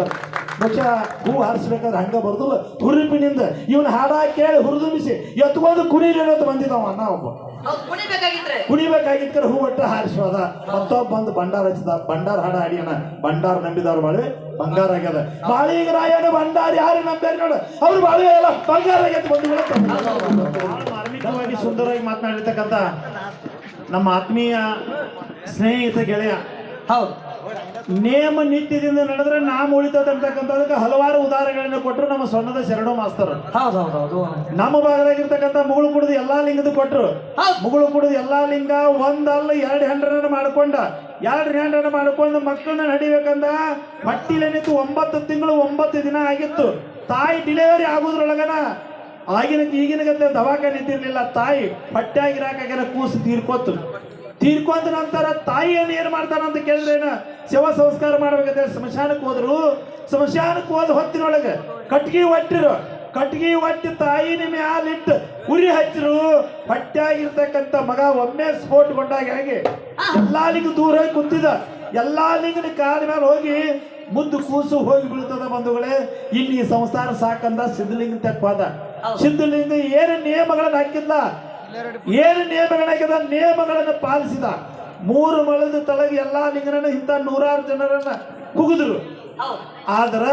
Master ಬಹುಶಃ ಹೂ ಹಾರಿಸ್ಬೇಕಾದ್ರೆ ಹಂಗ ಬರ್ದಲ್ಲ. ಹುರುಪಿನಿಂದ ಇವನ್ ಹಾಡ ಕೇಳಿ ಹುರಿದುಂಬಿಸಿ ಎತ್ಕೊಂಡು ಕುಣಿಲಿ ಅನ್ನೋದು ಬಂದಿದ್ದಾವ ಅಣ್ಣ ಒಬ್ಬ. ಕುಣಿಬೇಕಾಗಿದ್ರೆ. ಹೂ ಒಟ್ಟ ಹಾರಿಸೋದ ಮತ್ತೊಬ್ಬ ಬಂದು ಭಂಡಾರ ಹಚ್ಚಿದ. ಭಂಡಾರ ಹಾಡ ಆಡಿಯಣ ಭಂಡಾರ ನಂಬಿದವ್ರು ಬಾಳೆ ಬಂಗಾರ ಆಗ್ಯದ. ಬಾಳಿಗ ರಾಯನ ಭಂಡಾರ ಯಾರು ನಂಬ್ಯಾರ ನೋಡ. ಅವ್ರು ಬಾಳೆ ಎಲ್ಲ ಬಂಗಾರ ಆಗ್ಯದ ಬಂದು ಬಹಳ ಮಾರ್ಮಿಕವಾಗಿ ಸುಂದರವಾಗಿ ಮಾತನಾಡಿರ್ತಕ್ಕಂಥ ನಮ್ಮ ಆತ್ಮೀಯ ಸ್ನೇಹಿತ ಗೆಳೆಯ. ಹೌದು. ನೇಮ ನಿತ್ಯದಿಂದ ನಡೆದ್ರೆ ನಾಮ ಉಳಿತದೆ ಅಂತಕ್ಕಂಥದಕ್ಕೆ ಹಲವಾರು ಉದಾಹರಣೆಗಳನ್ನ ಕೊಟ್ಟರು ನಮ್ಮ ಸೊನ್ನದ ಶರಣು ಮಾಸ್ತರ್. ನಮ್ಮ ಭಾಗದಾಗಿರ್ತಕ್ಕಂಥ ಮುಗುಳು ಕುಡಿದು ಎಲ್ಲಾ ಲಿಂಗದ ಕೊಟ್ರು. ಹೌದು. ಮುಗುಳು ಕುಡಿದು ಎಲ್ಲಾ ಲಿಂಗ ಒಂದಲ್ಲ ಎರಡು ಹೆಂಡ್ರನ್ನ ಮಾಡ್ಕೊಂಡ. ಎರಡು ಹೆಂಡ್ರನ್ನ ಮಾಡ್ಕೊಂಡು ಮಕ್ಕಳನ್ನ ನಡಿಬೇಕಂದ ಮಟ್ಟಿಲೇನಿತ್ತು ನಿಂತು ಒಂಬತ್ತು ತಿಂಗಳು ಒಂಬತ್ತು ದಿನ ಆಗಿತ್ತು. ತಾಯಿ ಡಿಲಿವರಿ ಆಗೋದ್ರೊಳಗನ ಆಗಿನ ಈಗಿನ ಗತೆ ದವಾಖಾನೆ ನಿಂತಿರ್ಲಿಲ್ಲ ತಾಯಿ ಹೊಟ್ಟೆಯಾಗಿರಾಕಾಗ ಕೂಸು ತೀರ್ಕೋತು ತೀರ್ಕೊಂಡ ನಂತರ ತಾಯಿಯನ್ನು ಏನು ಮಾಡ್ತಾನ ಅಂತ ಕೇಳಿದ್ರೇನ ಶಿವ ಸಂಸ್ಕಾರ ಮಾಡ್ಬೇಕಂದ್ರೆ ಸ್ಮಶಾನಕ್ಕೆ ಹೋದ್ರು. ಸ್ಮಶಾನಕ್ಕೆ ಹೋದ ಹೊತ್ತಿನೊಳಗೆ ಕಟ್ಗಿ ಒಟ್ಟಿರು. ಕಟ್ಗಿ ಒಟ್ಟಿ ತಾಯಿನ ಮ್ಯಾಲಿಟ್ಟು ಉರಿ ಹಚ್ಚರು. ಹೊಟ್ಟೆಯಾಗಿರ್ತಕ್ಕಂಥ ಮಗ ಒಮ್ಮೆ ಸ್ಫೋಟಗೊಂಡಾಗ ಹೇಗೆ ಎಲ್ಲಾ ಲಿಂಗ ದೂರ ಹೋಗಿ ಕುಂತಿದ ಎಲ್ಲಾ ಲಿಂಗನ ಕಾಲ ಮೇಲೆ ಹೋಗಿ ಮುದ್ದು ಕೂಸು ಹೋಗಿ ಬೀಳ್ತದ ಬಂಧುಗಳೇ. ಇಲ್ಲಿ ಈ ಸಂಸಾರ ಸಾಕಂದ ಸಿದ್ಧಲಿಂಗ ತೆಪ್ಪಾದ ಸಿದ್ಧಲಿಂಗ ಏನು ನಿಯಮಗಳನ್ನ ಹಾಕಿದ್ಲ? ಏನು ನಿಯಮಗಳ ನಿಯಮಗಳನ್ನು ಪಾಲಿಸಿದ. ಮೂರು ಮಳದ ತಳಗೆ ಎಲ್ಲಾ ಲಿಂಗನ ಇಂಥ ನೂರಾರು ಜನರನ್ನ ಕುಗಿದ್ರು. ಆದ್ರ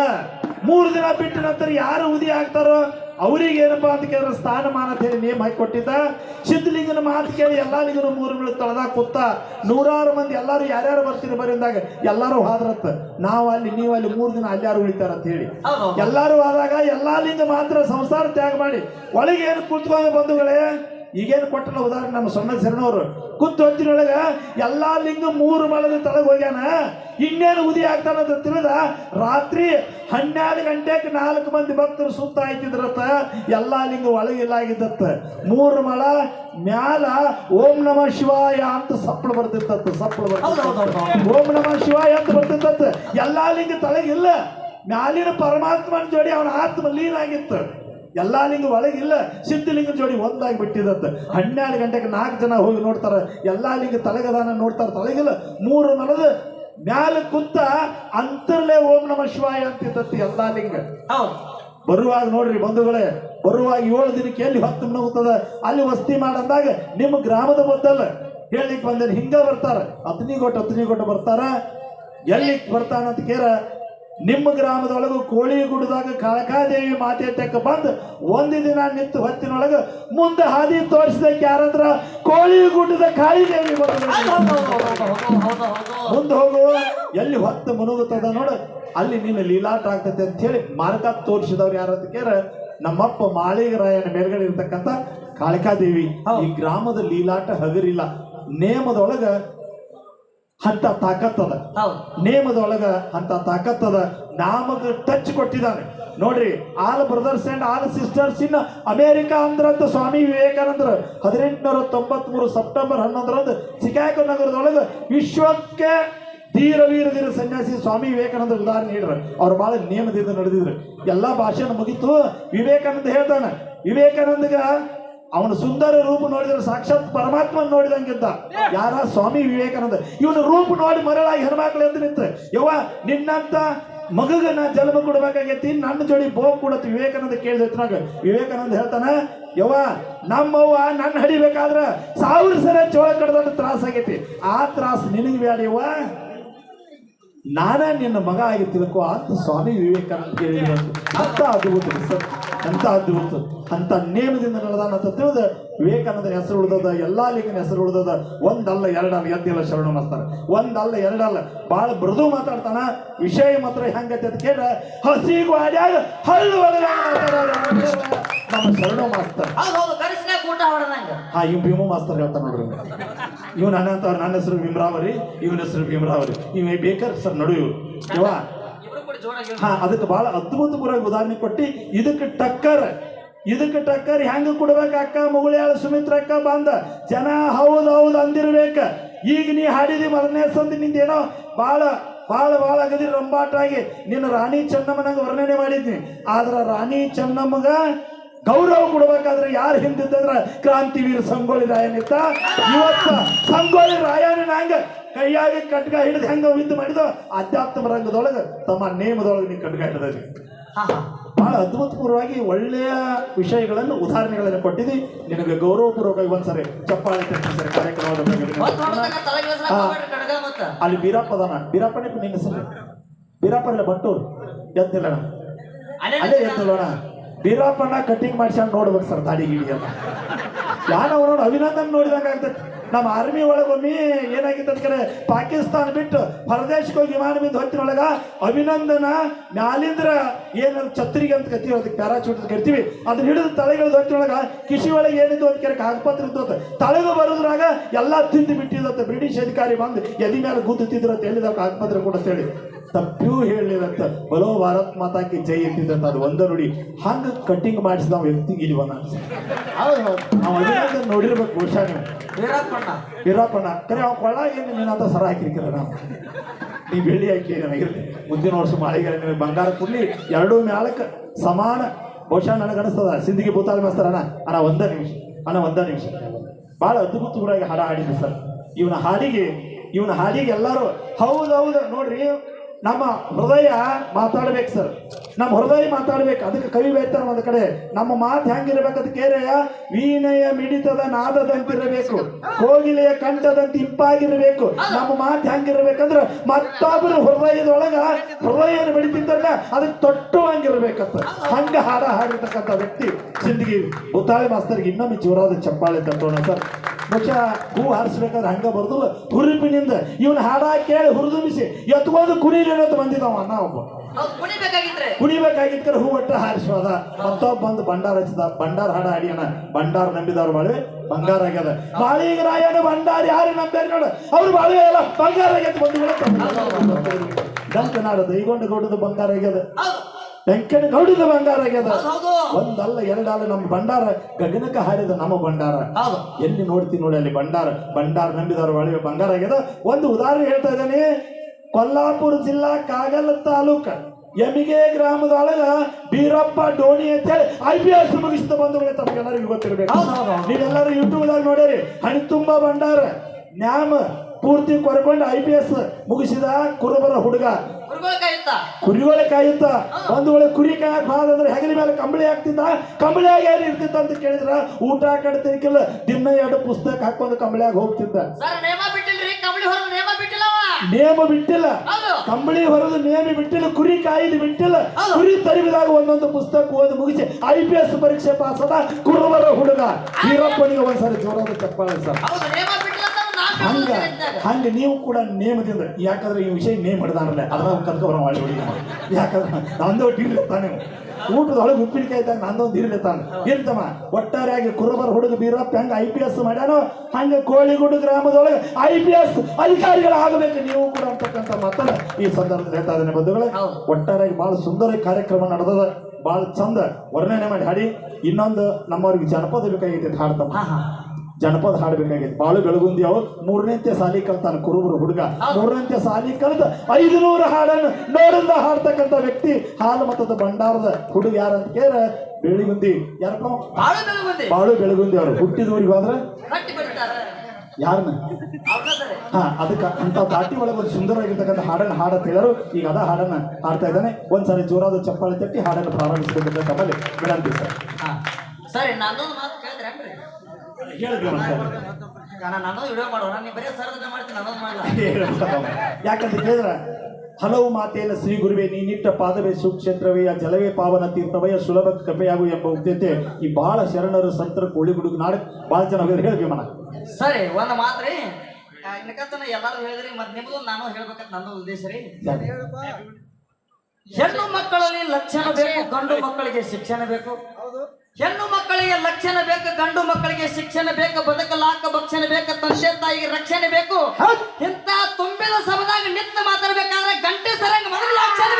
ಮೂರು ದಿನ ಬಿಟ್ಟ ನಂತರ ಯಾರು ಉದಿ ಆಗ್ತಾರೋ ಅವ್ರಿಗೆ ಏನಪ್ಪಾ ಅಂತ ಕೇಳಿದ್ರೆ ಸ್ಥಾನಮಾನ ಅಂತ ಹೇಳಿ ನೇಮ್ ಹಾಕಿ ಕೊಟ್ಟಿದ್ದ ಸಿದ್ಧಲಿಂಗನ ಮಾತು ಕೇಳಿ ಎಲ್ಲಾ ಲಿಂಗನ ಮೂರು ಬೀಳು ತಳದಾಗ ಕೂತ ನೂರಾರು ಮಂದಿ ಎಲ್ಲಾರು ಯಾರ್ಯಾರು ಬರ್ತೀರಿ ಬರಿಂದಾಗ ಎಲ್ಲಾರು ಹಾದ್ರತ್ತ. ನಾವು ಅಲ್ಲಿ ನೀವು ಅಲ್ಲಿ ಮೂರು ದಿನ ಅಲ್ಲಾರು ಉಳಿತಾರ ಅಂತ ಹೇಳಿ. ಎಲ್ಲಾರು ಆದಾಗ ಎಲ್ಲಾ ಲಿಂಗ ಮಾತ್ರ ಸಂಸಾರ ತ್ಯಾಗ ಮಾಡಿ. ಒಳಗೆ ಏನು ಕುತ್ಕೊಂಡ ಬಂಧುಗಳೇ ಈಗೇನು ಕೊಟ್ಟಲ್ಲ ಉದಾಹರಣೆ ನಮ್ಮ ಸೊನ್ನ ಶರಣವರು? ಕುತ್ತು ಹೊತ್ತಿನೊಳಗ ಎಲ್ಲಾ ಲಿಂಗ ಮೂರು ಮಳದ ತಲೆಗೆ ಹೋಗ್ಯಾನ. ಇನ್ನೇನು ಉದಿ ಆಗ್ತಾನಂತ ತಿಳಿದ ರಾತ್ರಿ ಹನ್ನೆರಡು ಗಂಟೆಗೆ ನಾಲ್ಕು ಮಂದಿ ಭಕ್ತರು ಸುತ್ತ ಆಯ್ತಿದ್ರತ್ತ ಎಲ್ಲಾ ಲಿಂಗ ಒಳಗಿಲ್ಲ ಆಗಿದ್ದತ್ತ ಮೂರು ಮಳ ಮ್ಯಾಲ ಓಂ ನಮ ಶಿವಾಯ ಅಂತ ಸಪ್ಪಳ ಬರ್ತಿತ್ತತ್ತ ಸಪ್ಪಳ ಬರ್ತಿತ್ತ ಓಂ ನಮ ಶಿವಾಯ ಅಂತ ಬರ್ತಿತ್ತತ್ತ ಎಲ್ಲಾ ಲಿಂಗ ತಳಗಿಲ್ಲ ಮ್ಯಾಲಿನ ಪರಮಾತ್ಮನ ಜೋಡಿ ಅವನ ಆತ್ಮ ಲೀನ ಆಗಿತ್ತು ಎಲ್ಲಾ ಲಿಂಗ ಒಳಗಿಲ್ಲ ಸಿದ್ಧಲಿಂಗ ಜೋಡಿ ಒಂದಾಗಿ ಬಿಟ್ಟಿದಂತ ಹನ್ನೆರಡು ಗಂಟೆಗೆ ನಾಲ್ಕು ಜನ ಹೋಗಿ ನೋಡ್ತಾರೆ ಎಲ್ಲಾ ಲಿಂಗ ತಲೆಗದಾನ ನೋಡ್ತಾರೆ ತಲೆಗಿಲ್ಲ. ಮೂರು ಮಲದ ಮ್ಯಾಲ ಕುಂತ ಅಂತರ್ಲೆ ಓಂ ನಮ ಶಿವಾಯ ಅಂತಿದ್ದಂತೆ ಎಲ್ಲಾ ಲಿಂಗ. ಬರುವಾಗ ನೋಡ್ರಿ ಬಂಧುಗಳೇ ಬರುವಾಗ ಏಳು ದಿನಕ್ಕೆ ಎಲ್ಲಿ ಹತ್ತು ಹೋಗ್ತದ ಅಲ್ಲಿ ವಸ್ತಿ ಮಾಡಂದಾಗ ನಿಮ್ಮ ಗ್ರಾಮದ ಮೊದಲ ಹೇಳಲಿಕ್ಕೆ ಬಂದೇನೆ ಹಿಂಗ ಬರ್ತಾರ. ಅತ್ನಿಗೊಟ್ಟು ಅತ್ನಿಗೊಟ್ಟು ಬರ್ತಾರ? ಎಲ್ಲಿಗೆ ಬರ್ತಾನಂತ ಕೇರ? ನಿಮ್ಮ ಗ್ರಾಮದೊಳಗು ಕೋಳಿ ಗುಡ್ದಾಗ ಕಾಳಕಾದೇವಿ ಮಾತೆ ತೆಕ್ಕ ಬಂದು ಒಂದು ದಿನ ನಿಂತು ಹೊತ್ತಿನೊಳಗ ಮುಂದೆ ಹಾದಿ ತೋರಿಸಿದಕ್ಕೆ ಯಾರಂದ್ರ ಕೋಳಿ ಗುಡ್ಡದ ಕಾಳಿದೇವಿ ಮುಂದೆ ಹೋಗು ಎಲ್ಲಿ ಹೊತ್ತು ಮುನುಗುತ್ತದ ನೋಡು. ಅಲ್ಲಿ ನಿನ್ನ ಲೀಲಾಟ ಆಗ್ತದೆ ಅಂತ ಹೇಳಿ ಮಾರ್ಗ ತೋರಿಸಿದವ್ರು ಯಾರಂತ ಕೇರ ನಮ್ಮಪ್ಪ ಮಾಳಿಗರಾಯನ ಮೇಲ್ಗಡೆ ಇರ್ತಕ್ಕಂಥ ಕಾಳಿಕಾದೇವಿ. ಈ ಗ್ರಾಮದ ಲೀಲಾಟ ಹಗರಿಲ್ಲ. ನೇಮದೊಳಗ ಅಂತ ತಾಕತ್ತದ. ನೇಮದೊಳಗ ಅಂತ ತಾಕತ್ತದ. ನಾಮಗ ಟಚ್ ಕೊಟ್ಟಿದ್ದಾನೆ. ನೋಡ್ರಿ all brothers and all sisters in America ಅಂದ್ರಂತ Swami ವಿವೇಕಾನಂದ್ರ ಹದಿನೆಂಟುನೂರ ತೊಂಬತ್ಮೂರು ಸೆಪ್ಟೆಂಬರ್ ಹನ್ನೊಂದರಂದು ಚಿಕಾಗೋ ನಗರದೊಳಗೆ ವಿಶ್ವಕ್ಕೆ ಧೀರ ವೀರ ಧೀರ ಸನ್ಯಾಸಿ ಸ್ವಾಮಿ ವಿವೇಕಾನಂದ ಉದಾಹರಣೆ ನೀಡ್ರ. ಅವ್ರು ಭಾಳ ನಿಯಮದಿಂದ ನಡೆದಿದ್ರು. ಎಲ್ಲಾ ಭಾಷೆನ ಮುಗಿತು. ವಿವೇಕಾನಂದ ಹೇಳ್ತಾನೆ ವಿವೇಕಾನಂದಗ ಅವನ ಸುಂದರ ರೂಪ ನೋಡಿದ್ರೆ ಸಾಕ್ಷಾತ್ ಪರಮಾತ್ಮ ನೋಡಿದಂಗಿದ್ದ. ಯಾರ? ಸ್ವಾಮಿ ವಿವೇಕಾನಂದ. ಇವನ ರೂಪ ನೋಡಿ ಮರಳಾಗಿ ಹೆಣ್ಮಕ್ಳು ಎಂದು ನಿಂತ ಯವ್ವ ನಿನ್ನಂತ ಮಗಗ ನಾ ಜನ್ಮ ಕೊಡ್ಬೇಕಾಗೈತಿ ನನ್ನ ಜೋಡಿ ಬೋಗ್ ಕೊಡತ್ ವಿವೇಕಾನಂದ ಕೇಳಿದ ಹೊತ್ನಾಗ ವಿವೇಕಾನಂದ ಹೇಳ್ತಾನ ಯವ್ವ ನಮ್ಮವ್ವ ನನ್ನ ಹಡಿಬೇಕಾದ್ರ ಸಾವಿರ ಸಲ ಚೋಳ ಕಡದ ತ್ರಾಸ ಆಗೈತಿ. ಆ ತ್ರಾಸ ನಿನಗೆ ಬೇಡ ಯವ್ವ. ನಾನೇ ನಿನ್ನ ಮಗ ಆಗಿ ತಿಳ್ಕೋ ಅಂತ ಸ್ವಾಮಿ ವಿವೇಕಾನಂದ ಕೇಳಿದ್ರು ಅಂತ ಅದು ಸರ್. ಅಂತ ಅದ್ಭುತ ಅಂತ ನೇಮದಿಂದ ನಡೆದಾನ ಅಂತ ತಿಳಿದ ವಿವೇಕಾನಂದರ ಹೆಸರು ಉಳಿದದ ಎಲ್ಲಾ ಲೇಖನ ಹೆಸರು ಉಳಿದದ ಒಂದಲ್ಲ ಎರಡಲ್ಲ ಎದ್ದಿಲ್ಲ ಶರಣ ಮಸ್ತಾರ. ಒಂದಲ್ಲ ಎರಡಲ್ಲ. ಬಹಳ ಮೃದು ಮಾತಾಡ್ತಾನ. ವಿಷಯ ಮಾತ್ರ ಹೆಂಗೈತೆ ಅಂತ ಕೇಳ ಹಸಿ ಹಳ್ಳು ಒಳಗ ನಮ್ಮ ಶರಣ ಮಾಸ್ತರ್. ಹಾ ಇವ್ ಭೀಮು ಮಾಸ್ತರ್ ಹೇಳ್ತಾರೆ ನೋಡ್ರಿ ಇವ್ ನನ್ನ ಅಂತ ನನ್ನ ಹೆಸರು ಭೀಮರಾವರಿ ಇವನ ಹೆಸರು ಭೀಮರಾವರಿ. ಇವ್ ಬೇಕರ್ ಸರ್ ನಡು ಇವ್ರು. ಹಾ, ಅದಕ್ಕೆ ಬಹಳ ಅದ್ಭುತಪೂರ್ವಕ ಉದಾಹರಣೆ ಕೊಟ್ಟು, ಇದಕ್ಕೆ ಟಕ್ಕರ್ ಇದಕ್ಕೆ ಟಕ್ಕರ್ ಹೆಂಗ ಕೊಡ್ಬೇಕು ಅಕ್ಕ ಮುಗುಳಿಯಾಳ ಸುಮಿತ್ರ ಅಕ್ಕ, ಬಂದ? ಜನ ಹೌದು ಹೌದು ಅಂದಿರ್ಬೇಕ. ಈಗ ನೀ ಹಾಡಿದಿ ಮೊದಲನೇ ಸಂದಿ ನಿಂದೇನೋ ಬಹಳ ಬಹಳ ಬಹಳ ಅಗದಿ ರಂಬಾಟಾಗಿ ನಿನ್ನ ರಾಣಿ ಚೆನ್ನಮ್ಮನಾಗ ವರ್ಣನೆ ಮಾಡಿದ್ನಿ. ಆದ್ರ ರಾಣಿ ಚೆನ್ನಮ್ಮಗ ಗೌರವ ಕೊಡ್ಬೇಕಾದ್ರೆ ಯಾರು ಹಿಂದಿದ್ದಂದ್ರ ಕ್ರಾಂತಿವೀರ ಸಂಗೊಳ್ಳಿ ರಾಯನಿತ್ತ. ಇವತ್ತ ಸಂಗೊಳ್ಳಿ ರಾಯನ ಹಂಗ ಕೈಯಾಗ ಕಟ್ಗ ಹಿಡಿದು ಹೆಂಗ ವಿದ್ ಮಾಡಿದ ಅಧ್ಯಾತ್ಮ ರಂಗದೊಳಗ ತಮ್ಮ ನೇಮದೊಳಗೆ ನೀ ಕಟ್ಗ ಹಿಡಿದ್ರಿ ಬಹಳ ಅದ್ಭುತಪೂರ್ವವಾಗಿ ಒಳ್ಳೆಯ ವಿಷಯಗಳನ್ನು ಉದಾಹರಣೆಗಳನ್ನು ಕೊಟ್ಟಿದ್ದಿ ನಿನಗೆ ಗೌರವಪೂರ್ವಕವಾಗಿ ಒಂದ್ಸರಿ ಚಪ್ಪಾಳೆ ತಟ್ಟಿಸರಿ ಕಾರ್ಯಕ್ರಮದ ಅಲ್ಲಿ ಬೀರಪ್ಪದನ ಬೀರಪ್ಪನ ಬೀರಪ್ಪನೇ ನಿನ್ನ ಹೆಸರು. ಬೀರಪ್ಪ ಇಲ್ಲ ಬಂಟೂರು ಎದ್ದಿಲ್ಲ ಅಲ್ಲೇ ಬೀರಪ್ಪನ ಕಟಿಂಗ್ ಮಾಡ್ಸ್ಕೊಂಡು ನೋಡ್ಬೇಕು ಸರ್ ದಾಡಿ ಗಿಡಿ ಎಲ್ಲ ಅವನವ್ರು ಅಭಿನಂದನ್ ನೋಡಿದಂಗೆ ಆಗ್ತದೆ ನಮ್ಮ ಆರ್ಮಿ ಒಳಗೊಮ್ಮೆ ಏನಾಗಿತ್ತು ಅಂತ ಕಡೆ ಪಾಕಿಸ್ತಾನ ಬಿಟ್ಟು ಹೊರದೇಶಕ್ಕೆ ಹೋಗಿ ವಿಮಾನ ಬಿದ್ದು ಹೊತ್ತಿನೊಳಗ ಅಭಿನಂದನ, ಮ್ಯಾಲಿಂದ್ರ ಏನಾದ್ರು ಛತ್ರಿಗೆ ಅಂತ ಕತ್ತೀವಿ ಅದಕ್ಕೆ ಪ್ಯಾರಾಚೂಟ್ ಅಂತ ಕರಿತೀವಿ. ಅದನ್ನ ಹಿಡಿದು ತಲೆಗಳ ಹೊತ್ತಿನೊಳಗ ಕೃಷಿ ಒಳಗೆ ಏನಿದ್ದು ಅಂತ ಕೆರೆ ಕಾಗಪತ್ರ ಇದ್ದು ತಲೆಗೆ ಬರೋದ್ರಾಗ ಎಲ್ಲ ತಿಂದು ಬಿಟ್ಟಿದತ್ತ ಬ್ರಿಟಿಷ್ ಅಧಿಕಾರಿ ಬಂದು ಎದಿ ಮೇಲೆ ಗುದ್ದುತ್ತಿದ್ರು ಅಂತ ಹೇಳಿದ ಕಾಗಪತ್ರ ಕೂಡ ಹೇಳಿ. ತಪ್ಪಿಯೂ ಹೇಳಿರಂತ ಬಲೋ ಭಾರತ್ ಮಾತಾಕಿ ಜೈ ಇಟ್ಟಿದ್ದಂತ ಅದು ಒಂದ ನುಡಿ. ಹಂಗ ಕಟ್ಟಿಂಗ್ ಮಾಡಿಸಿದ ವ್ಯಕ್ತಿಗೆ ಇಲ್ಲಿ ನಾವು ನೋಡಿರ್ಬೇಕು ಬಹುಶಃ ನೀವು. ಇರಾಪಣ್ಣ ಕರೆ ಅವ ಕೊಳ್ಳ ಏನು ನಿನ್ನಂತ ಸರ ಹಾಕಿರ್ಕಿಲ್ಲ ನಾವು? ನೀ ಬೆಳ್ಳಿ ಹಾಕಿ ನನಗಿರ್ಲಿ. ಮುಂದಿನ ವರ್ಷ ಮಾಳಿಗೆ ನಿಮಗೆ ಬಂಗಾರ ಕೊಡ್ಲಿ. ಎರಡೂ ಮ್ಯಾಲಕ್ಕೆ ಸಮಾನ. ಬಹುಶಃ ನನಗೆ ಅನಿಸ್ತದ. ಸಿಂಧಿಗೆ ಭೂತಾಲ್ ಮಾಸ್ತರ್ ಅಣ್ಣ. ಅಣ್ಣ ಒಂದ ನಿಮಿಷ. ಅಣ್ಣ ಒಂದ ನಿಮಿಷ. ಭಾಳ ಅದ್ಭುತವಾಗಿ ಹಾಡ ಹಾಡಿದ್ವಿ ಸರ್. ಇವನ ಹಾಡಿಗೆ ಇವನ ಹಾಡಿಗೆ ಎಲ್ಲರೂ ಹೌದು ಹೌದು ನೋಡ್ರಿ. ನಮ್ಮ ಹೃದಯ ಮಾತಾಡ್ಬೇಕು ಸರ್. ನಮ್ಮ ಹೃದಯ ಮಾತಾಡ್ಬೇಕು. ಅದಕ್ಕೆ ಕವಿ ಬೈತಾರ ಒಂದ್ ಕಡೆ, ನಮ್ಮ ಮಾತು ಹೆಂಗಿರ್ಬೇಕಂತ ಕೇರೆಯ ವೀಣೆಯ ಮಿಡಿತದ ನಾದದಂತಿರಬೇಕು, ಕೋಗಿಲೆಯ ಕಂಠದಂತೆ ಇಂಪಾಗಿರ್ಬೇಕು, ನಮ್ಮ ಮಾತು ಹೆಂಗಿರ್ಬೇಕಂದ್ರ ಮತ್ತೊಬ್ಬರು ಹೃದಯದೊಳಗ ಹೃದಯ ಬೆಳಿತಿದ್ದಲ್ಲ ಅದಕ್ಕೆ ತೊಟ್ಟುವಂಗಿರ್ಬೇಕಂತ ಹಂಗ ಹಾಡ ಹಾಡಿರ್ತಕ್ಕಂಥ ವ್ಯಕ್ತಿ, ಸಿಂದಗಿ ಬುತ್ತಾಳೆ ಮಾಸ್ತರ್ಗೆ ಇನ್ನೊಮ್ಮೆ ಜೋರಾದ ಚಪ್ಪಾಳೆ ತಟ್ಟೋಣ ಸರ್. ಬಹುಶಃ ಹೂ ಹಾರಿಸ್ಬೇಕಾದ್ರೆ ಹಂಗ ಬರ್ದು ಹುರಿಪಿನಿಂದ ಇವನ್ ಹಾಡ ಕೇಳಿ ಹುರಿದುಂಬಿಸಿ ಎತ್ಕೊಂಡು ಕುಣಿಲೇನಂತ ಬಂದಿದ್ದಾವ ಅಣ್ಣ ಒಬ್ಬ. ಕುಣಿಬೇಕಾಗಿದ್ರೆ. ಹೂ ಒಟ್ಟ ಹಾರಿಸೋದ ಮತ್ತೊಬ್ಬ ಬಂದು ಭಂಡಾರ ಹಚ್ಚಿದ. ಭಂಡಾರ ಹಾಡ ಹಾಡಿಯನ ಭಂಡಾರ ನಂಬಿದವ್ರ ಬಾಳೆ ಬಂಗಾರ ಆಗ್ಯದ. ಬಾಳಿಗ ರಾಯಣ್ಣ ಭಂಡಾರ ಯಾರು ನಂಬ್ಯಾರ ನೋಡ. ಅವ್ರು ಬಾಳಿಗೆ ಎಲ್ಲ ಬಂಗಾರ ಆಗ್ಯದ ಬಂದು ಡಂಕನಾಡ ದೈಗೊಂಡ ಗೌಡದ ಬಂಗಾರ ಆಗ್ಯದ. ವೆಂಕಟ ಗೌಡದ ಬಂಗಾರ ಆಗ್ಯದ? ಒಂದಲ್ಲ ಎರಡಲ್ಲ ನಮ್ಮ ಭಂಡಾರ ಗಗನಕ್ಕೆ ಹಾರಿದ ನಮ್ಮ ಭಂಡಾರ. ಎಲ್ಲಿ ನೋಡ್ತೀನಿ ನೋಡಿ ಅಲ್ಲಿ ಭಂಡಾರ. ಭಂಡಾರ ನಂಬಿದವ್ರ ಒಳಗೆ ಬಂಗಾರ ಆಗ್ಯದ. ಒಂದು ಉದಾಹರಣೆ ಹೇಳ್ತಾ ಇದ್ದಾನೆ. ಕೊಲ್ಲಾಪುರ ಜಿಲ್ಲಾ ಕಾಗಲ್ ತಾಲೂಕ ಎಮಿಗೆ ಗ್ರಾಮದೊಳಗ ಬೀರಪ್ಪ ಡೋಣಿ ಅಂತೇಳಿ ಐ ಪಿ ಎಸ್ ಮುಗಿಸಿದ ಬಂದವಳೆ ತಮಗೆಲ್ಲರಿಗೂ ಗೊತ್ತಿರಬೇಕು. ನೀವೆಲ್ಲರೂ ಯೂಟ್ಯೂಬ್ದಾಗ ನೋಡಿರಿ ಹಣಿ ತುಂಬ ಭಂಡಾರ ನ್ಯಾಮ ಪೂರ್ತಿ ಕೊರಕೊಂಡು ಐ ಪಿ ಎಸ್ ಮುಗಿಸಿದ ಕುರುಬರ ಹುಡುಗ. ಕುರಿಗಳ ಕಾಯುತ್ತ? ಒಂದು ವೇಳೆ ಕುರಿ ಕಾಯಕ್ ಹೋದಂದ್ರೆ ಹೆಗಲ ಮೇಲೆ ಕಂಬಳಿ ಹಾಕ್ತಿದ್ದ? ಕಂಬಳಿಯಾಗ ಏನ್ ಇರ್ತಿತ್ತ ಅಂತ ಕೇಳಿದ್ರ? ಊಟ ಕಡ್ತಿರ್ಕಿಲ್ಲ ದಿನ ಎರಡು ಪುಸ್ತಕ ಹಾಕೊಂಡು ಕಂಬಳಿಯಾಗ ಹೋಗ್ತಿದ್ದ. ನೇಮ ಬಿಟ್ಟಿಲ್ಲ ಕಂಬಳಿ ಹೊರದು ನೇಮಿ ಬಿಟ್ಟಿಲ್ಲ ಕುರಿ ಕಾಯಿದು ಬಿಟ್ಟಿಲ್ಲ. ಕುರಿ ತರಿವಿದಾಗ ಒಂದೊಂದು ಪುಸ್ತಕ ಓದಿ ಮುಗಿಸಿ ಐ ಪಿ ಎಸ್ ಪರೀಕ್ಷೆ ಪಾಸ್ ಕುರುವರ ಕುರುಬರ ಹುಡುಗ. ವೀರಪ್ಪನಿಗೆ ಒಂದ್ಸರಿ ಜೋರಾದ ಚಪ್ಪಾಳೆ ಸರ್. ಹಂಗ. ಹಂಗ ನೀವು ಕೂಡ ನೇಮದಿಂದ ಯಾಕಂದ್ರೆ ಈ ವಿಷಯ ನೇಮ್ ಹಿಡ್ದಾನಲ್ಲ ಅದ್ರ ಕರ್ಕೊಬರ ಮಾಡಿ ಯಾಕಂದ್ರೆ ನಂದು ಇರ್ತಾನೆ ಊಟದೊಳಗೆ ಉಪ್ಪಿನಕಾಯಿ ಇದ್ದಾಗ ನಂದೊಂದು ಇರ್ಲಿತ್ತಾನೆ ಇರ್ತಮ್ಮ ಒಟ್ಟಾರೆಯಾಗಿ ಕುರುಬರ ಹುಡುಗ ಬೀರಪ್ಪ ಹೆಂಗ ಐ ಪಿ ಎಸ್ ಮಾಡ್ಯಾನೋ ಹಂಗ ಕೋಳಿಗುಡು ಗ್ರಾಮದೊಳಗೆ ಐ ಪಿ ಎಸ್ ಅಧಿಕಾರಿಗಳಾಗಬೇಕು. ನೀವು ಕೂಡ ಅಂತಕ್ಕಂಥ ಮಾತನ್ನ ಈ ಸಂದರ್ಭದಲ್ಲಿ ಹೇಳ್ತಾ ಇದ್ದೇನೆ ಬಂಧುಗಳೇ. ಒಟ್ಟಾರೆಯಾಗಿ ಬಹಳ ಸುಂದರ ಕಾರ್ಯಕ್ರಮ ನಡೆದದ. ಬಹಳ ಚಂದ ವರ್ಣನೆ ಮಾಡಿ ಹಾಡಿ. ಇನ್ನೊಂದು ನಮ್ಮವ್ರಿಗೆ ಜನಪದ ಬೇಕಾಗೈತೆ ಹಾಡ್ತಮ್ಮ. ಜನಪದ ಹಾಡ್ಬೇಕಾಗಿತ್ತು. ಬಾಳು ಬೆಳಗುಂದಿ ಅವ್ರು ಮೂರನೇಂತೆ ಸಾಲಿ ಕಲ್ತಾನ ಕುರುಬರು ಹುಡುಗ. ಮೂರನೇಂತೆ ಸಾಲಿ ಕಲ್ತ ಐದು ನೂರು ಹಾಡನ್ನು ನೋಡಿಂದ ಹಾಡ್ತಕ್ಕಂಥ ವ್ಯಕ್ತಿ ಹಾಲು ಮತದ ಭಂಡಾರದ ಹುಡುಗ ಯಾರಂತ ಕೇಳ ಬೆಳಿಗುಂದಿ. ಯಾರಪ್ಪ? ಬಾಳು ಬೆಳಗುಂದಿ. ಅವರು. ಹುಟ್ಟಿದ ಊರಿಗೆ ಹೋದ್ರ? ಯಾರನ್ನ ಹಾ ಅದಕ್ಕೆ ಅಂತ ದಾಟಿ ಒಳಗೆ ಒಂದು ಸುಂದರವಾಗಿರ್ತಕ್ಕಂಥ ಹಾಡನ್ನು ಹಾಡತ್ ಹೇಳರು ಈಗ ಅದ ಹಾಡನ್ನ ಹಾಡ್ತಾ ಇದ್ದಾನೆ. ಒಂದ್ಸರಿ ಜೋರಾದ ಚಪ್ಪಾಳೆ ತಟ್ಟಿ ಹಾಡನ್ನು ಪ್ರಾರಂಭಿಸಬೇಕಂತ ತಮ್ಮಲ್ಲಿ ವಿನಂತಿ ಸರ್. ಸರಿ ನಾನು ಮಾತು ಕೇಳಿದ್ರೆ ನಾನು ನನ್ನೊಂದು ವಿಡಿಯೋ ಮಾಡೋಣ. ನೀ ಬರೀ ಸರ್ದ ಮಾಡ್ತೀನಿ ನನ್ನೊಂದು ಮಾಡಲ್ಲ ಯಾಕಂತ ಕೇಳಿದ್ರ ಹಲವು ಮಾತೆಯಲ್ಲ ಶ್ರೀ ಗುರುವೇ ನೀನಿಟ್ಟ ಪಾದವೇ ಸುಕ್ಷೇತ್ರವೇ ಜಲವೇ ಪಾವನ ತೀರ್ಥವಯ ಸುಲಭ ಕೃಪೆಯಾಗು ಎಂಬ ಉದ್ಯತೆ ಈ ಬಹಳ ಶರಣರು ಸಂತರ ಕೋಳಿ ಗುಡುಗು ನಾಡ ಬಹಳ ಚೆನ್ನಾಗಿ ಹೇಳ್ತೀವಿ ಮನ ಸರಿ ಒಂದು ಮಾತ್ರಿ ಇನ್ನಕತ್ತನ ಎಲ್ಲಾರು ಹೇಳಿದ್ರಿ ಮತ್ತೆ ನಿಮ್ದು ನಾನು ಹೇಳ್ಬೇಕಂತ ನನ್ನ ಉದ್ದೇಶ ರೀ. ಹೆಣ್ಣು ಮಕ್ಕಳಲ್ಲಿ ಲಕ್ಷಣ ಬೇಕು ಗಂಡು ಮಕ್ಕಳಿಗೆ ಶಿಕ್ಷಣ ಬೇಕು. ಹೆಣ್ಣು ಮಕ್ಕಳಿಗೆ ಲಕ್ಷಣ ಬೇಕು ಗಂಡು ಮಕ್ಕಳಿಗೆ ಶಿಕ್ಷಣ ಬೇಕು ಬದುಕಲಾಕ ಭಕ್ಷಣ ಬೇಕು ತಂದೆ ತಾಯಿಗೆ ರಕ್ಷಣೆ ಬೇಕು. ಇಂತಹ ಇಂತ ತುಂಬಿದ ಸಭದಾಗ ನಿಂತು ಮಾತಾಡ್ಬೇಕಾದ್ರೆ ಗಂಟೆ ಸರಂಗ ಮೊದಲು ಲಕ್ಷಣ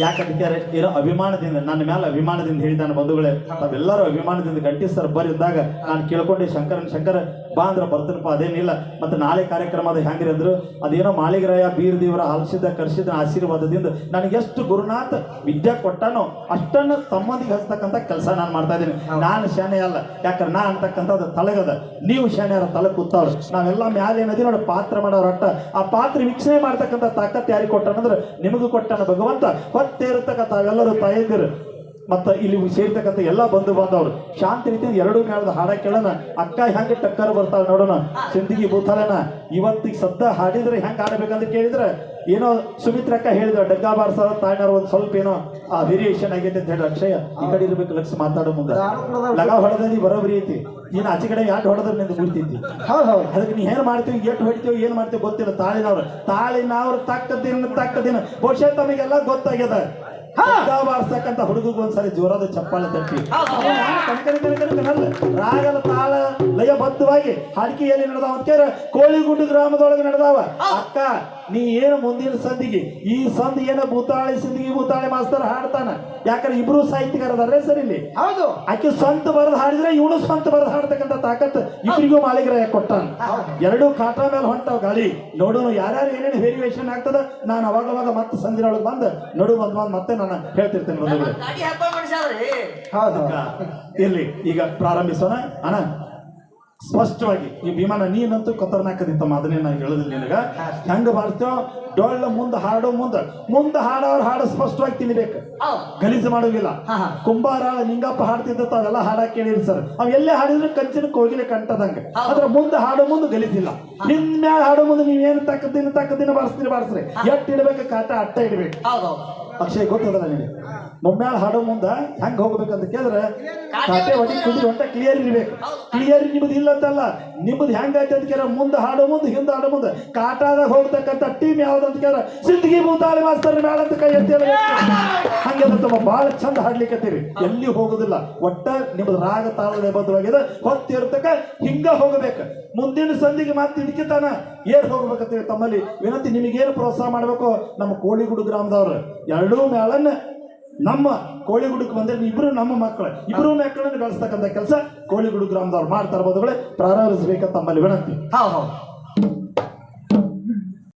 ಯಾಕಂದ್ರೆ ಇರೋ ಅಭಿಮಾನದಿಂದ ನನ್ನ ಮೇಲೆ ಅಭಿಮಾನದಿಂದ ಹೇಳಿದಾನೆ ಬಂಧುಗಳೇ ತಾವೆಲ್ಲರೂ ಅಭಿಮಾನದಿಂದ ಗಂಟಿ ಸರ್ ಬರಿದ್ದಾಗ ನಾನು ಕೇಳ್ಕೊಂಡೆ ಶಂಕರನ್ ಶಂಕರ ಬಾ ಅಂದ್ರೆ ಬರ್ತೀನಪ್ಪ ಅದೇನಿಲ್ಲ. ಮತ್ತೆ ನಾಳೆ ಕಾರ್ಯಕ್ರಮ ಅದು ಹೆಂಗ್ರಿ ಅಂದ್ರು ಅದೇನೋ ಮಾಳಿಗರಾಯ ಬೀರ್ ದೇವರ ಹಲಸಿದ ಕರ್ಸಿದ ಆಶೀರ್ವಾದದಿಂದ ನನಗೆಷ್ಟು ಗುರುನಾಥ್ ವಿದ್ಯೆ ಕೊಟ್ಟಾನೋ ಅಷ್ಟನ್ನು ತಮ್ಮದಿಗೆ ಹಚ್ತಕ್ಕಂಥ ಕೆಲಸ ನಾನು ಮಾಡ್ತಾ ಇದ್ದೀನಿ. ನಾನು ಶಾನೆ ಅಲ್ಲ. ಯಾಕಂದ್ರೆ ನಾ ಅಂತಕ್ಕಂಥದ್ದು ತಲೆಗದ. ನೀವು ಶಾನ್ಯಾರ ತಲೆ ಕೂತವ್ರು. ನಾವೆಲ್ಲ ಮ್ಯಾಲೆ ಏನದಿ ನೋಡಿ ಪಾತ್ರ ಮಾಡೋರು ಅಟ್ಟ. ಆ ಪಾತ್ರ ವೀಕ್ಷಣೆ ಮಾಡ್ತಕ್ಕಂಥ ತಾಕತ್ ಯಾರಿಗೆ ಕೊಟ್ಟನಂದ್ರೆ ನಿಮಗೂ ಕೊಟ್ಟನ ಭಗವಂತ. ಹೊತ್ತೇ ಇರತಕ್ಕಂಥ ತಾವೆಲ್ಲರೂ ತಾಯಂದಿರು. ಮತ್ತು ಇಲ್ಲಿ ಸೇರ್ತಕ್ಕಂಥ ಎಲ್ಲ ಬಂಧು ಬಾಂಧವರು. ಶಾಂತಿ ರೀತಿ ಎರಡೂ ಮೇಳದ ಹಾಡ ಕೇಳೋಣ. ಅಕ್ಕ ಹೆಂಗೆ ಟಕ್ಕರ್ ಬರ್ತಾಳೆ ನೋಡೋಣ. ಸಿಂದಗಿ ಭೂತಾಲನ. ಇವತ್ತಿಗೆ ಸದ್ದ ಹಾಡಿದ್ರೆ ಹೆಂಗೆ ಹಾಡಬೇಕಂತ ಕೇಳಿದ್ರೆ ಏನೋ ಸುಮಿತ್ರಕ್ಕ ಹೇಳಿದ್ರು ಡಗ್ಗಾ ಸರ್ ತಾಯ್ನಾರ ಒಂದು ಸ್ವಲ್ಪ ಏನೋ ಆ ವೇರಿಯೇಷನ್ ಆಗೈತೆ ಅಂತ ಹೇಳಿ ಅಕ್ಷಯ ಈ ಕಡೆ ಇರ್ಬೇಕು ಲಕ್ಷ ಮಾತಾಡೋ ಮುಂದೆ. ಲಗ ಹೊಡೆದಿ ಬರೋಬ್ರಿ ಐತಿ. ನೀನು ಆಚೆ ಕಡೆ ಯಾಕೆ ಹೊಡೆದ್ರೆ ನಿಂದು ಮುಗಿತೈತಿ ಹೌದು ಹೌದು ಅದಕ್ಕೆ ನೀ ಏನ್ ಮಾಡ್ತೀವಿ ಎಷ್ಟು ಹೊಡಿತೀವಿ ಏನ್ ಮಾಡ್ತೀವಿ ಗೊತ್ತಿಲ್ಲ. ತಾಳಿನವ್ರು ತಾಳಿನವ್ರು ತಕ್ಕದಿನ ತಕ್ಕದಿನ ತಕ್ಕ ದಿನ. ಬಹುಶಃ ತಮಗೆಲ್ಲ ಗೊತ್ತಾಗ್ಯದ. ಬಾರ್ಸಕ್ಕಂತ ಹುಡುಗಿಗೆ ಒಂದ್ಸರಿ ಜೋರಾದ ಚಪ್ಪಾಳೆ ತಟ್ಟಿ. ರಾಗದ ತಾಳ ಲಯಬದ್ಧವಾಗಿ ಹಾಡಿಕೆಯಲ್ಲಿ ನಡೆದಾವ. ಅಂತ ಕೇಳ ಕೋಳಿಗುಡ್ಡು ಗ್ರಾಮದೊಳಗೆ ನಡೆದಾವ. ಅಕ್ಕ ನೀ ಏನು ಮುಂದಿನ ಸಂದಿಗೆ? ಈ ಸಂಧಿ ಏನ ಭೂತಾಳಿ ಸಿಂದಿಗೆ ಭೂತಾಳಿ ಮಾಸ್ತರ್ ಹಾಡ್ತಾನ? ಯಾಕಂದ್ರೆ ಇಬ್ರು ಸಾಹಿತ್ಯಗಾರದಾರೆ ಸರ್ ಇಲ್ಲಿ. ಹೌದು. ಆಕೆ ಸ್ವಂತ ಬರೆದು ಹಾಡಿದ್ರೆ ಇವಳು ಸ್ವಂತ ಬರೆದು ಹಾಡ್ತಕ್ಕಂಥ ತಾಕತ್ ಇಬ್ಬರಿಗೂ ಮಾಳಿಗರಾಯ ಕೊಟ್ಟಾನ. ಎರಡು ಕಾಟ ಮೇಲೆ ಹೊಂಟಾವ ಗಾಳಿ. ನೋಡೋನು ಯಾರ್ಯಾರು ಏನೇನು ವೇರಿಯೇಷನ್ ಆಗ್ತದ? ನಾನು ಅವಾಗ ಅವಾಗ ಮತ್ತೆ ಸಂದಿನೊಳಗೆ ಬಂದು ನಡು ಬಂದ್ ಬಂದ್ ಮತ್ತೆ ನಾನು. ಹೇಳ್ತಿರ್ತೇನೆ ಬಂಧುಗಳೇ ಹೌದು. ಇರ್ಲಿ ಈಗ ಪ್ರಾರಂಭಿಸೋಣ. ಅಣ್ಣ ಸ್ಪಷ್ಟವಾಗಿ ಈ ವಿಮಾನ ನೀನಂತೂ ಖತರ್ನಾಕದಿತ್ತಮ್ಮ ಅದನ್ನೇ ನಾನು ಹೇಳುದಿಲ್ಲ ನಿನಗ. ಹೆಂಗ ಬಾರ್ತೇವ ಡೊಳ್ಳ ಮುಂದ ಹಾಡೋ ಮುಂದ. ಮುಂದ ಹಾಡೋರು ಹಾಡು ಸ್ಪಷ್ಟವಾಗಿ ತಿಳಿಬೇಕು ಗಲೀಜು ಮಾಡೋದಿಲ್ಲ. ಕುಂಬಾರ ನಿಂಗಪ್ಪ ಹಾಡ್ತಿದ್ದ ತಾವೆಲ್ಲ ಹಾಡಾ ಕೇಳಿರಿ ಸರ್. ಅವ್ ಎಲ್ಲೇ ಹಾಡಿದ್ರು ಕಂಚಿನ ಕೋಗಿಲೆ ಕಂಟದಂಗ ಅದ್ರ ಮುಂದ ಹಾಡೋ ಮುಂದೆ ಗಲೀಜಿಲ್ಲ. ನಿನ್ ಮ್ಯಾಲ ಹಾಡೋ ಮುಂದೆ ನೀವೇನು ತಕ್ಕದಿನ ತಕ್ಕದಿನ ಬಾರಿಸ್ತೀರಿ ಬಾರಿಸ್ರಿ. ಎಟ್ ಇಡ್ಬೇಕು ಕಾಟ ಅಟ್ಟ ಇಡ್ಬೇಕು. ಹೌದು. ಅಕ್ಷಯ್ ಗೊತ್ತದಲ್ಲ ನಿನಗೆ? ಮೊಮ್ಮ್ಯಾಲ ಹಾಡೋ ಮುಂದ ಹೆಂಗ್ ಹೋಗ್ಬೇಕಂತ ಕೇಳಿದ್ರೆ ಕಾಟೆ ಹೊಡಿ ಕುದಿ ಹೊಂಟ ಕ್ಲಿಯರ್ ಇರ್ಬೇಕು. ಕ್ಲಿಯರ್ ನಿಮ್ದು ಇಲ್ಲ ಅಂತಲ್ಲ ನಿಮ್ದು ಹೆಂಗೈತೆ ಅಂತ ಕೇಳ ಮುಂದೆ ಹಾಡೋ ಮುಂದೆ, ಹಿಂದೆ ಹಾಡೋ ಮುಂದೆ, ಕಾಟಾದಾಗ ಹೋಗ್ತಕ್ಕಂಥ ಟೀಮ್ ಯಾವ್ದು ಅಂತ ಕೇಳ ಸಿಂದಗಿ ಭೂತಾಳಿ ಮಾಸ್ತರ್ ಮ್ಯಾಲ ಅಂತ ಕೈ ಎತ್ತಿ ಹಂಗೆಲ್ಲ ತಮ್ಮ ಬಹಳ ಚಂದ ಹಾಡ್ಲಿಕ್ಕತ್ತೀರಿ ಎಲ್ಲಿ ಹೋಗುದಿಲ್ಲ, ಒಟ್ಟ ನಿಮ್ದು ರಾಗ ತಾಳದ ಬದ್ಧವಾಗಿದೆ ಹೊತ್ತಿರ್ತಕ್ಕ ಹಿಂಗ ಹೋಗಬೇಕು. ಮುಂದಿನ ಸಂಧಿಗೆ ಮತ್ತೆ ಇದಕ್ಕಿಂತಾನ ಏರ್ ಹೋಗ್ಬೇಕಂತೀವಿ ತಮ್ಮಲ್ಲಿ ವಿನಂತಿ, ನಿಮಗೇನು ಪ್ರೋತ್ಸಾಹ ಮಾಡಬೇಕು? ನಮ್ಮ ಕೋಳಿಗುಡು ಗ್ರಾಮದವ್ರು, ಎರಡೂ ಮೇಳನ್ನ ನಮ್ಮ ಕೋಳಿಗುಡಕ್ಕೆ ಬಂದ್ರೆ ಇಬ್ಬರು ನಮ್ಮ ಮಕ್ಕಳು. ಇಬ್ಬರು ಮಕ್ಕಳನ್ನು ಬೆಳೆಸ್ತಕ್ಕಂಥ ಕೆಲಸ ಕೋಳಿಗುಡು ಗ್ರಾಮದವ್ರು ಮಾಡ್ತಾ ಇರ್ಬೋದುಗಳೇ ಪ್ರಾರಂಭಿಸಬೇಕಂತ ತಮ್ಮಲ್ಲಿ ವಿನಂತಿ. ಹಾ ಹೌದು.